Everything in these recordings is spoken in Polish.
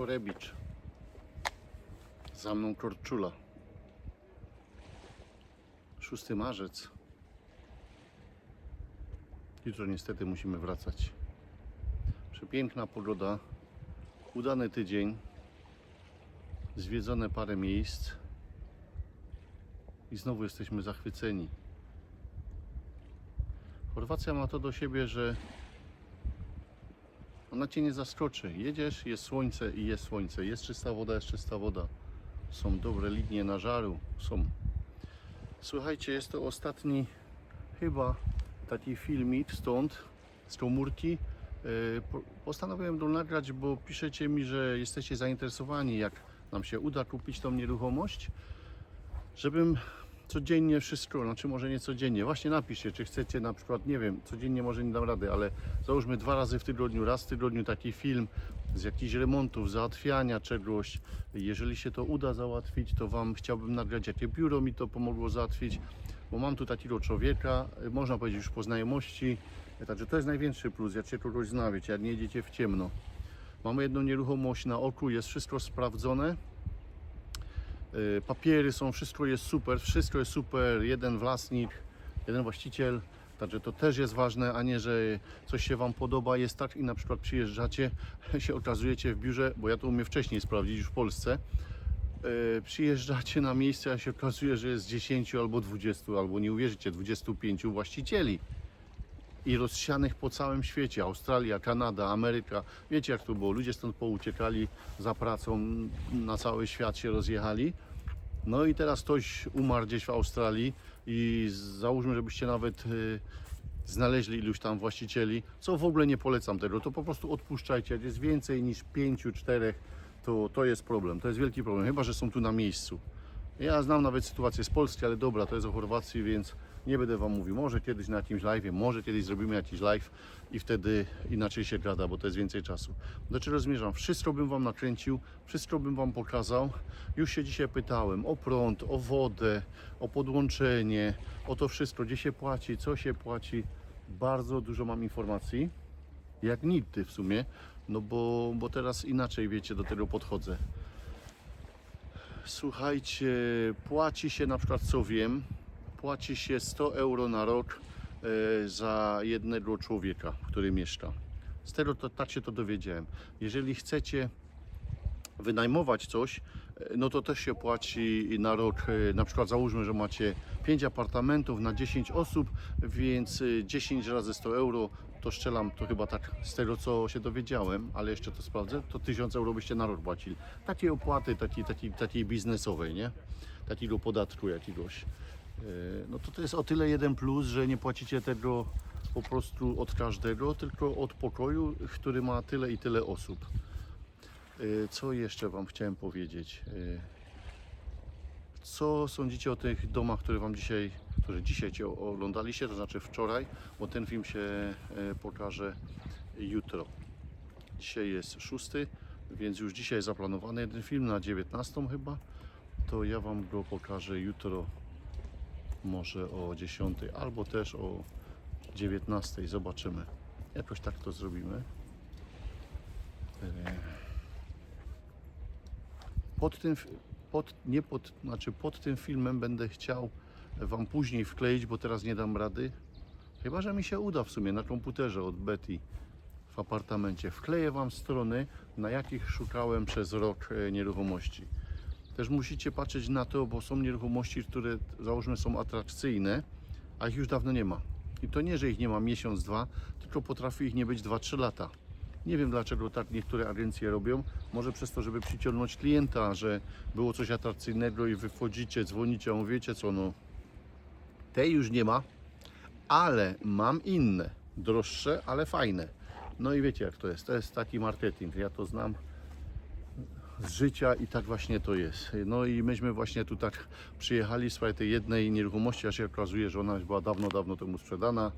Orebicz. Za mną Korczula. 6 marzec. Jutro niestety musimy wracać. Przepiękna pogoda. Udany tydzień. Zwiedzone parę miejsc. I znowu jesteśmy zachwyceni. Chorwacja ma to do siebie, że ona cię nie zaskoczy. Jedziesz, jest słońce i jest słońce. Jest czysta woda, jest czysta woda. Są dobre linie na żaru. Są. Słuchajcie, jest to ostatni chyba taki filmik stąd, z komórki. Po- Postanowiłem to nagrać, bo piszecie mi, że jesteście zainteresowani, jak nam się uda kupić tą nieruchomość, żebym codziennie wszystko, znaczy może nie codziennie, właśnie napiszcie, czy chcecie na przykład, nie wiem, codziennie może nie dam rady, ale załóżmy dwa razy w tygodniu, raz w tygodniu taki film z jakichś remontów, załatwiania czegoś. Jeżeli się to uda załatwić, to Wam chciałbym nagrać, jakie biuro mi to pomogło załatwić, bo mam tu takiego człowieka, można powiedzieć już po znajomości, także to jest największy plus, jak się kogoś zna, wiecie, jak nie jedziecie w ciemno. Mamy jedną nieruchomość na oku, jest wszystko sprawdzone. Y, Papiery są, wszystko jest super, wszystko jest super, jeden własnik, jeden właściciel, także to też jest ważne, a nie, że coś się Wam podoba, jest tak i na przykład przyjeżdżacie, się okazujecie w biurze, bo ja to umiem wcześniej sprawdzić już w Polsce, y, przyjeżdżacie na miejsce, a się okazuje, że jest 10 albo 20, albo nie uwierzycie, 25 właścicieli i rozsianych po całym świecie. Australia, Kanada, Ameryka. Wiecie jak to było? Ludzie stąd pouciekali za pracą, na cały świat się rozjechali. No i teraz ktoś umarł gdzieś w Australii i załóżmy, żebyście nawet y, znaleźli iluś tam właścicieli, co w ogóle nie polecam tego, to po prostu odpuszczajcie. Jak jest więcej niż pięciu, czterech, to, to jest problem. To jest wielki problem, chyba że są tu na miejscu. Ja znam nawet sytuację z Polski, ale dobra, to jest o Chorwacji, więc nie będę Wam mówił. Może kiedyś na jakimś live, może kiedyś zrobimy jakiś live i wtedy inaczej się gada, bo to jest więcej czasu. Do czego zmierzam? Wszystko bym Wam nakręcił, wszystko bym Wam pokazał. Już się dzisiaj pytałem o prąd, o wodę, o podłączenie, o to wszystko, gdzie się płaci, co się płaci. Bardzo dużo mam informacji, jak nigdy w sumie, no bo, bo teraz inaczej, wiecie, do tego podchodzę. Słuchajcie, płaci się na przykład, co wiem, płaci się 100 euro na rok e, za jednego człowieka, który mieszka. Z tego to, tak się to dowiedziałem. Jeżeli chcecie wynajmować coś, e, no to też się płaci na rok, e, na przykład załóżmy, że macie 5 apartamentów na 10 osób, więc e, 10 razy 100 euro, to szczelam to chyba tak z tego co się dowiedziałem, ale jeszcze to sprawdzę, to 1000 euro byście na rok płacili. Takiej opłaty, takiej, takiej, takiej biznesowej, nie? Takiego podatku jakiegoś. E, No to to jest o tyle jeden plus, że nie płacicie tego po prostu od każdego, tylko od pokoju, który ma tyle i tyle osób. Y, Co jeszcze Wam chciałem powiedzieć? Y, Co sądzicie o tych domach, które Wam dzisiaj, które dzisiaj Cię oglądaliście, to znaczy wczoraj, bo ten film się e, pokaże jutro. Dzisiaj jest 6, więc już dzisiaj zaplanowany jeden film na 19 chyba. To ja Wam go pokażę jutro, może o 10 albo też o 19. Zobaczymy. Jakoś tak to zrobimy. E, pod tym, pod, nie pod, znaczy pod tym filmem będę chciał Wam później wkleić, bo teraz nie dam rady. Chyba, że mi się uda w sumie na komputerze od Betty w apartamencie. Wkleję Wam strony, na jakich szukałem przez rok e, nieruchomości. Też musicie patrzeć na to, bo są nieruchomości, które załóżmy są atrakcyjne, a ich już dawno nie ma. I to nie, że ich nie ma miesiąc, dwa, tylko potrafi ich nie być 2-3 lata. Nie wiem dlaczego tak niektóre agencje robią. Może przez to, żeby przyciągnąć klienta, że było coś atrakcyjnego i wy wchodzicie, dzwonicie, a mówicie co, no tej już nie ma, ale mam inne, droższe, ale fajne. No i wiecie jak to jest, to jest taki marketing, ja to znam z życia i tak właśnie to jest. No i myśmy właśnie tu tak przyjechali sprawie tej jednej nieruchomości, a się okazuje, że ona była dawno, dawno temu sprzedana,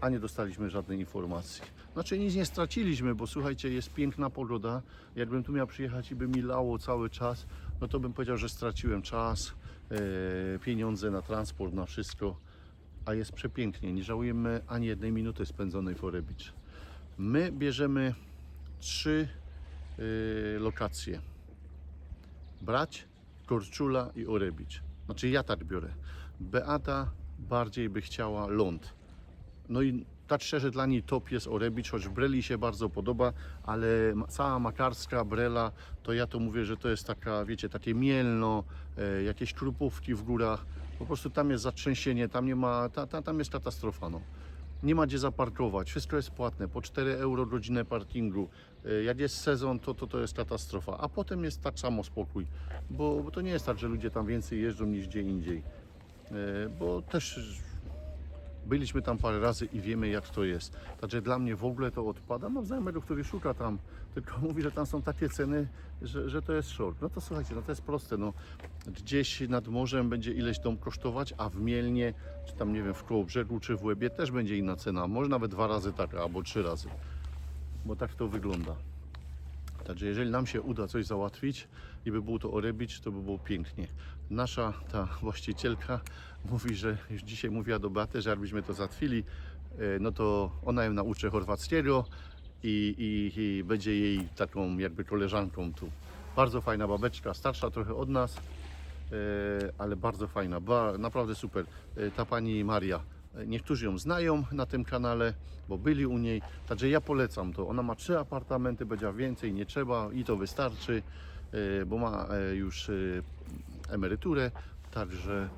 a nie dostaliśmy żadnej informacji. Znaczy nic nie straciliśmy, bo słuchajcie, jest piękna pogoda. Jakbym tu miał przyjechać i by mi lało cały czas, no to bym powiedział, że straciłem czas, e, pieniądze na transport, na wszystko, a jest przepięknie. Nie żałujemy ani jednej minuty spędzonej w Ore Beach. My bierzemy trzy lokacje. Brać, Korczula i Orebicz. Znaczy ja tak biorę. Beata bardziej by chciała ląd. No i tak szczerze dla niej top jest Orebicz, choć Breli się bardzo podoba, ale cała makarska Brela, to ja to mówię, że to jest taka, wiecie, takie mielno, e, jakieś krupówki w górach. Po prostu tam jest zatrzęsienie, tam nie ma, ta, ta, tam jest katastrofa. No. Nie ma gdzie zaparkować, wszystko jest płatne, po 4 euro godzinę parkingu. E, Jak jest sezon, to, to to jest katastrofa, a potem jest tak samo spokój, bo, bo to nie jest tak, że ludzie tam więcej jeżdżą niż gdzie indziej. E, Bo też byliśmy tam parę razy i wiemy jak to jest. Także dla mnie w ogóle to odpada. Mam znajomego, który szuka tam, tylko mówi, że tam są takie ceny, że, że to jest szok. No to słuchajcie, no to jest proste. No, gdzieś nad morzem będzie ileś dom kosztować, a w Mielnie, czy tam nie wiem, w Kołobrzegu, czy w Łebie też będzie inna cena. Może nawet dwa razy taka, albo trzy razy. Bo tak to wygląda. Także jeżeli nam się uda coś załatwić i by było to orebić, to by było pięknie. Nasza ta właścicielka mówi, że już dzisiaj mówiła do Beaty, że jakbyśmy to załatwili, e, no to ona ją nauczy chorwackiego i, i, i będzie jej taką jakby koleżanką tu. Bardzo fajna babeczka, starsza trochę od nas, e, ale bardzo fajna, naprawdę super. E, Ta pani Maria, niektórzy ją znają na tym kanale, bo byli u niej, także ja polecam to. Ona ma trzy apartamenty, będzie więcej, nie trzeba i to wystarczy, bo ma e, już e, emeryturę, także,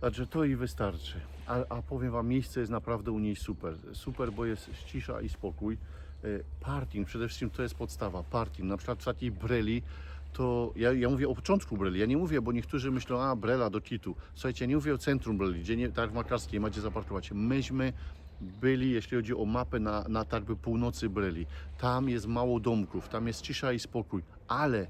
także to i wystarczy. A, a powiem Wam, miejsce jest naprawdę u niej super. Super, bo jest cisza i spokój. E, Parking, przede wszystkim to jest podstawa. Parking, na przykład w takiej Breli, to ja, ja mówię o początku Breli, ja nie mówię, bo niektórzy myślą, a Brela do Kitu. Słuchajcie, ja nie mówię o centrum Breli, gdzie nie, tak w Makarskiej macie zaparkować. Myśmy byli, jeśli chodzi o mapę na, na tak by północy Breli. Tam jest mało domków, tam jest cisza i spokój, ale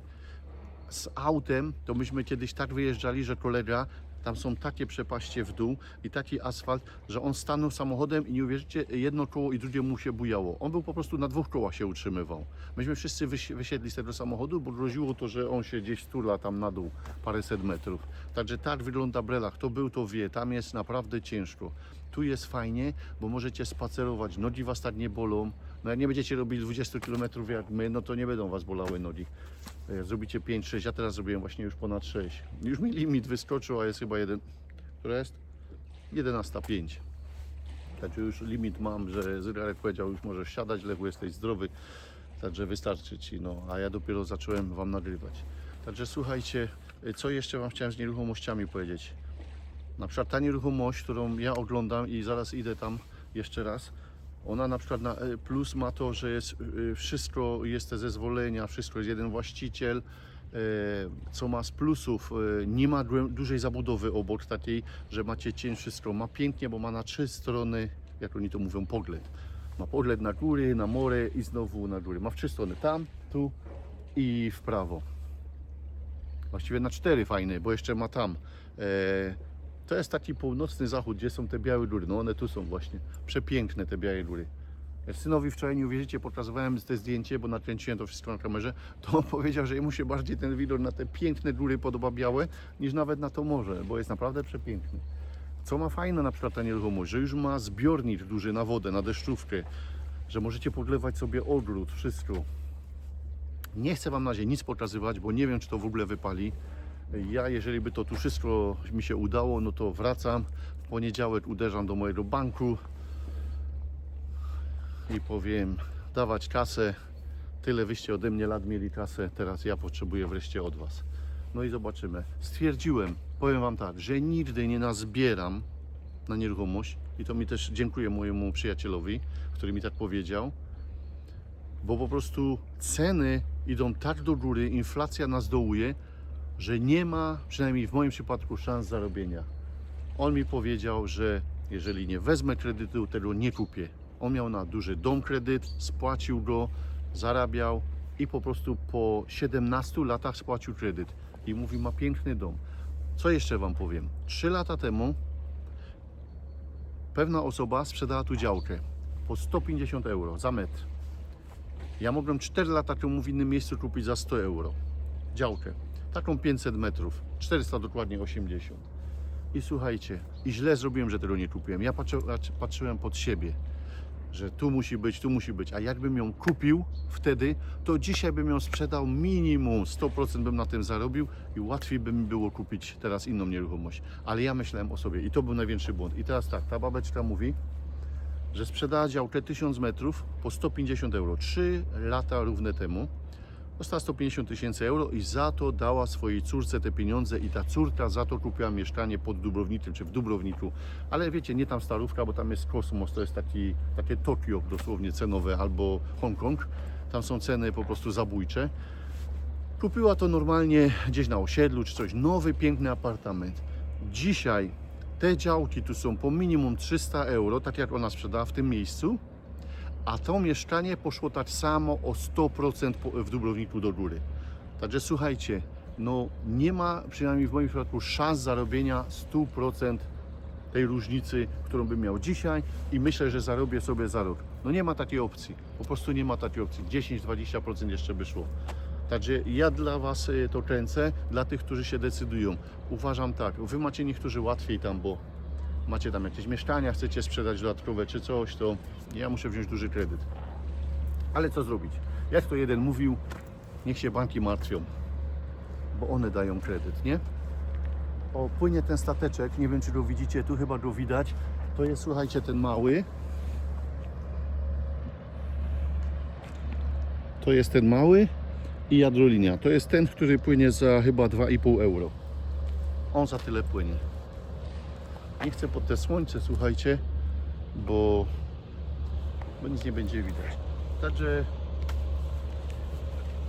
z autem to myśmy kiedyś tak wyjeżdżali, że kolega, tam są takie przepaście w dół i taki asfalt, że on stanął samochodem i nie uwierzycie, jedno koło i drugie mu się bujało. On był po prostu na dwóch kołach się utrzymywał. Myśmy wszyscy wysi- wysiedli z tego samochodu, bo groziło to, że on się gdzieś turla tam na dół paręset metrów. Także tak wygląda Brela. Kto był, to wie. Tam jest naprawdę ciężko. Tu jest fajnie, bo możecie spacerować, nogi was tak nie bolą. No jak nie będziecie robili 20 km jak my, no to nie będą was bolały nogi. Jak zrobicie 5-6, ja teraz zrobiłem właśnie już ponad 6. Już mi limit wyskoczył, a jest chyba jeden. Która jest? 11.05. Także już limit mam, że zegarek powiedział, już możesz siadać, Lechu jesteś zdrowy. Także wystarczy Ci, no. A ja dopiero zacząłem Wam nagrywać. Także słuchajcie, co jeszcze Wam chciałem z nieruchomościami powiedzieć. Na przykład ta nieruchomość, którą ja oglądam i zaraz idę tam jeszcze raz, ona na przykład na e, plus ma to, że jest e, wszystko, jest te zezwolenia, wszystko jest jeden właściciel. e, Co ma z plusów, nie ma dużej zabudowy obok takiej, że macie cień, wszystko ma pięknie, bo ma na trzy strony, jak oni to mówią, pogląd. Ma pogląd na góry, na morze i znowu na góry. Ma w trzy strony, tam, tu i w prawo. Właściwie na cztery fajne, bo jeszcze ma tam. E, to jest taki północny zachód, gdzie są te białe góry. No one tu są właśnie. Przepiękne te białe góry. Jak synowi wczoraj nie uwierzycie, pokazywałem te zdjęcie, bo nakręciłem to wszystko na kamerze, to on powiedział, że jemu się bardziej ten widok na te piękne góry podoba białe, niż nawet na to morze, bo jest naprawdę przepiękny. Co ma fajne na przykład ta nieruchomość, że już ma zbiornik duży na wodę, na deszczówkę, że możecie podlewać sobie ogród, wszystko. Nie chcę Wam na razie nic pokazywać, bo nie wiem, czy to w ogóle wypali. Ja, jeżeli by to tu wszystko mi się udało, no to wracam. W poniedziałek uderzam do mojego banku i powiem dawać kasę. Tyle wyście ode mnie lat mieli kasę, teraz ja potrzebuję wreszcie od Was. No i zobaczymy. Stwierdziłem, powiem Wam tak, że nigdy nie nazbieram na nieruchomość i to mi też dziękuję mojemu przyjacielowi, który mi tak powiedział, bo po prostu ceny idą tak do góry, inflacja nas dołuje, że nie ma, przynajmniej w moim przypadku, szans zarobienia. On mi powiedział, że jeżeli nie wezmę kredytu, tego nie kupię. On miał na duży dom kredyt, spłacił go, zarabiał i po prostu po 17 latach spłacił kredyt. I mówi, ma piękny dom. Co jeszcze Wam powiem? 3 lata temu pewna osoba sprzedała tu działkę po 150 euro za metr. Ja mogłem 4 lata temu w innym miejscu kupić za 100 euro działkę. Taką 500 metrów, 400 dokładnie 80. I słuchajcie, i źle zrobiłem, że tego nie kupiłem. Ja patrzy, patrzy- patrzyłem pod siebie, że tu musi być, tu musi być. A jakbym ją kupił wtedy, to dzisiaj bym ją sprzedał minimum 100% bym na tym zarobił i łatwiej by mi było kupić teraz inną nieruchomość. Ale ja myślałem o sobie i to był największy błąd. I teraz tak, ta babeczka mówi, że sprzedała działkę 1000 metrów po 150 euro. 3 lata równe temu. Dostała 150 tysięcy euro i za to dała swojej córce te pieniądze i ta córka za to kupiła mieszkanie pod Dubrownicem, czy w Dubrowniku. Ale wiecie, nie tam Starówka, bo tam jest kosmos, to jest taki, takie Tokio dosłownie cenowe, albo Hongkong. Tam są ceny po prostu zabójcze. Kupiła to normalnie gdzieś na osiedlu czy coś. Nowy, piękny apartament. Dzisiaj te działki tu są po minimum 300 euro, tak jak ona sprzedała w tym miejscu. A to mieszkanie poszło tak samo o 100% po- w Dubrowniku do góry. Także słuchajcie, no nie ma przynajmniej w moim przypadku szans zarobienia 100% tej różnicy, którą bym miał dzisiaj i myślę, że zarobię sobie za rok. No nie ma takiej opcji. Po prostu nie ma takiej opcji. 10-20% jeszcze by szło. Także ja dla Was y, to kręcę, dla tych, którzy się decydują. Uważam tak, Wy macie niektórzy łatwiej tam, bo macie tam jakieś mieszkania, chcecie sprzedać dodatkowe czy coś, to ja muszę wziąć duży kredyt. Ale co zrobić? Jak to jeden mówił, niech się banki martwią, bo one dają kredyt, nie? O, płynie ten stateczek, nie wiem czy go widzicie, tu chyba go widać. To jest, słuchajcie, ten mały. To jest ten mały i jadrolinia. To jest ten, który płynie za chyba 2,5 euro. On za tyle płynie. Nie chcę pod te słońce, słuchajcie, bo, bo nic nie będzie widać. Także,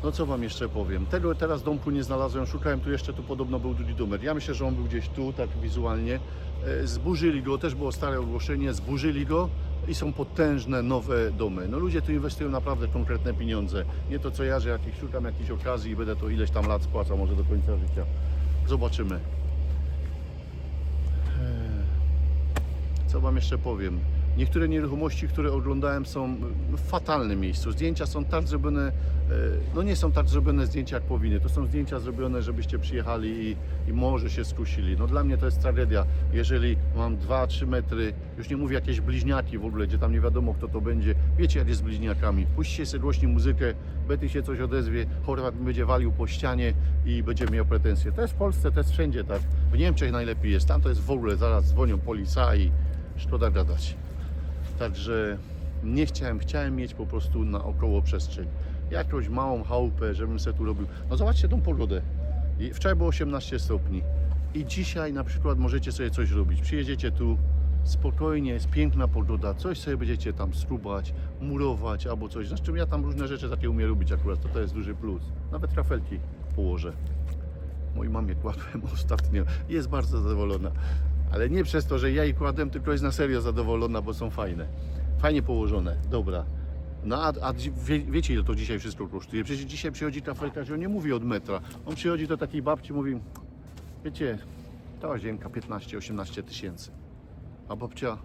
no co Wam jeszcze powiem? Tego teraz domku nie znalazłem, szukałem tu jeszcze, tu podobno był domek. Ja myślę, że on był gdzieś tu, tak wizualnie. E, Zburzyli go, też było stare ogłoszenie, zburzyli go i są potężne, nowe domy. No ludzie tu inwestują naprawdę konkretne pieniądze. Nie to co ja, że jakich, szukam jakiejś okazji i będę to ileś tam lat spłacał, może do końca życia. Zobaczymy. Co Wam jeszcze powiem? Niektóre nieruchomości, które oglądałem są w fatalnym miejscu. Zdjęcia są tak zrobione, e, no nie są tak zrobione zdjęcia jak powinny. To są zdjęcia zrobione, żebyście przyjechali i, i może się skusili. No dla mnie to jest tragedia. Jeżeli mam 2-3 metry, już nie mówię jakieś bliźniaki w ogóle, gdzie tam nie wiadomo kto to będzie. Wiecie jak jest z bliźniakami. Puśćcie sobie głośniej muzykę, Betty się coś odezwie, Chorwat będzie walił po ścianie i będzie miał pretensje. To jest w Polsce, to jest wszędzie tak. W Niemczech najlepiej jest. Tam to jest w ogóle, zaraz dzwonią policja i szkoda gadać. Także nie chciałem, chciałem mieć po prostu na około przestrzeń. Jakąś małą chałupę, żebym sobie tu robił. No zobaczcie tą pogodę. Wczoraj było 18 stopni. I dzisiaj na przykład możecie sobie coś robić. Przyjedziecie tu, spokojnie, jest piękna pogoda, coś sobie będziecie tam skrubać, murować albo coś. Zresztą ja tam różne rzeczy takie umiem robić akurat, to to jest duży plus. Nawet trafelki położę. Mojej mamie kładłem ostatnio. Jest bardzo zadowolona. Ale nie przez to, że ja jej kładłem, tylko jest na serio zadowolona, bo są fajne. Fajnie położone, dobra. No a, a wie, wiecie ile to dzisiaj wszystko kosztuje? Przecież dzisiaj przychodzi tafelkarz i on nie mówi od metra. On przychodzi do takiej babci mówi, wiecie, ta łazienka 15-18 tysięcy. A babcia,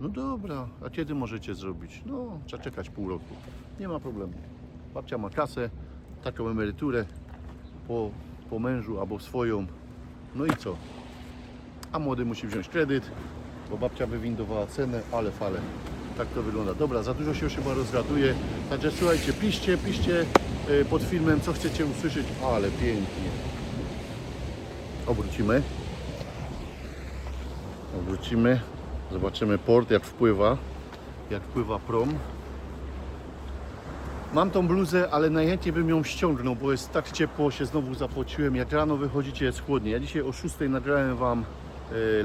no dobra, a kiedy możecie zrobić? No, trzeba czekać pół roku. Nie ma problemu. Babcia ma kasę, taką emeryturę po, po mężu albo swoją. No i co? A młody musi wziąć kredyt, bo babcia wywindowała cenę, ale fale. Tak to wygląda. Dobra, za dużo się już chyba rozgaduje. Także słuchajcie, piszcie, piszcie y, pod filmem, co chcecie usłyszeć. Ale pięknie. Obrócimy. Obrócimy. Zobaczymy port, jak wpływa. Jak wpływa prom. Mam tą bluzę, ale najchętniej bym ją ściągnął, bo jest tak ciepło, się znowu zapociłem. Jak rano wychodzicie, jest chłodnie. Ja dzisiaj o 6 nagrałem Wam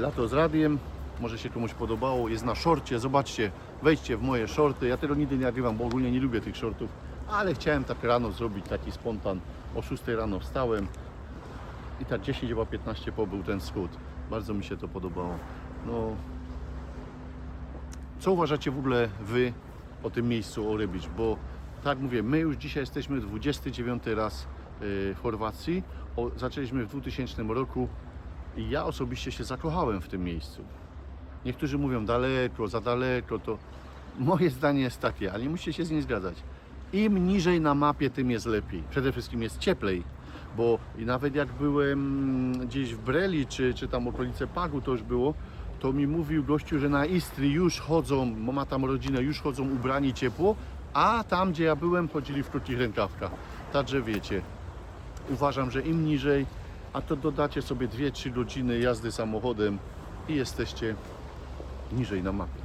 lato z radiem. Może się komuś podobało. Jest na szorcie. Zobaczcie, wejdźcie w moje shorty. Ja tego nigdy nie nagrywam, bo ogólnie nie lubię tych shortów. Ale chciałem tak rano zrobić taki spontan. O 6 rano wstałem i tak 10 chyba 15 po był ten wschód. Bardzo mi się to podobało. No, co uważacie w ogóle Wy o tym miejscu, o Rybicz? Bo tak mówię, my już dzisiaj jesteśmy 29 raz y, w Chorwacji. O, zaczęliśmy w 2000 roku i ja osobiście się zakochałem w tym miejscu. Niektórzy mówią daleko, za daleko, to moje zdanie jest takie, ale nie musicie się z nim zgadzać. Im niżej na mapie, tym jest lepiej. Przede wszystkim jest cieplej, bo nawet jak byłem gdzieś w Breli, czy, czy tam okolice Pagu to już było, to mi mówił gościu, że na Istry już chodzą, bo ma tam rodzinę, już chodzą ubrani ciepło, a tam gdzie ja byłem chodzili w krótkich rękawkach. Także wiecie, uważam, że im niżej, a to dodacie sobie 2-3 godziny jazdy samochodem i jesteście niżej na mapie.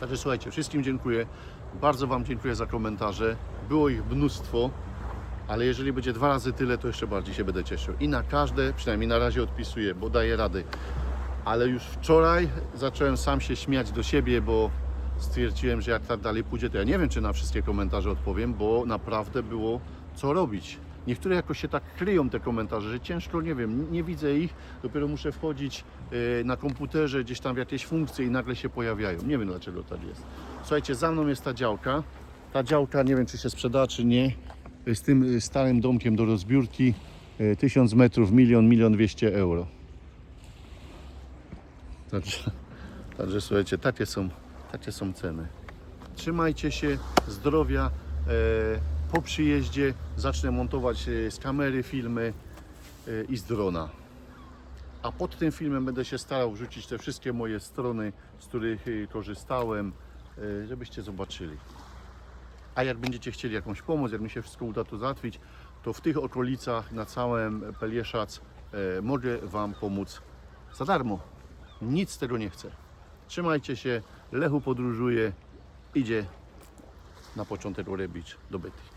Także słuchajcie, wszystkim dziękuję. Bardzo Wam dziękuję za komentarze. Było ich mnóstwo, ale jeżeli będzie dwa razy tyle, to jeszcze bardziej się będę cieszył. I na każde, przynajmniej na razie odpisuję, bo daję rady. Ale już wczoraj zacząłem sam się śmiać do siebie, bo stwierdziłem, że jak tak dalej pójdzie, to ja nie wiem, czy na wszystkie komentarze odpowiem, bo naprawdę było co robić. Niektóre jakoś się tak kryją te komentarze, że ciężko, nie wiem, nie widzę ich, dopiero muszę wchodzić e, na komputerze gdzieś tam w jakieś funkcje i nagle się pojawiają. Nie wiem dlaczego tak jest. Słuchajcie, za mną jest ta działka. Ta działka, nie wiem czy się sprzeda, czy nie, z tym e, starym domkiem do rozbiórki. e, 1000 metrów, milion, milion dwieście euro. Także, także słuchajcie, takie są, takie są ceny. Trzymajcie się, zdrowia. E, po przyjeździe zacznę montować e, z kamery filmy e, i z drona. A pod tym filmem będę się starał wrzucić te wszystkie moje strony, z których e, korzystałem, żebyście zobaczyli. A jak będziecie chcieli jakąś pomoc, jak mi się wszystko uda to załatwić, to w tych okolicach, na całym Pelieszac mogę Wam pomóc za darmo. Nic z tego nie chcę. Trzymajcie się, Lechu podróżuje, idzie na początek robić do Betty.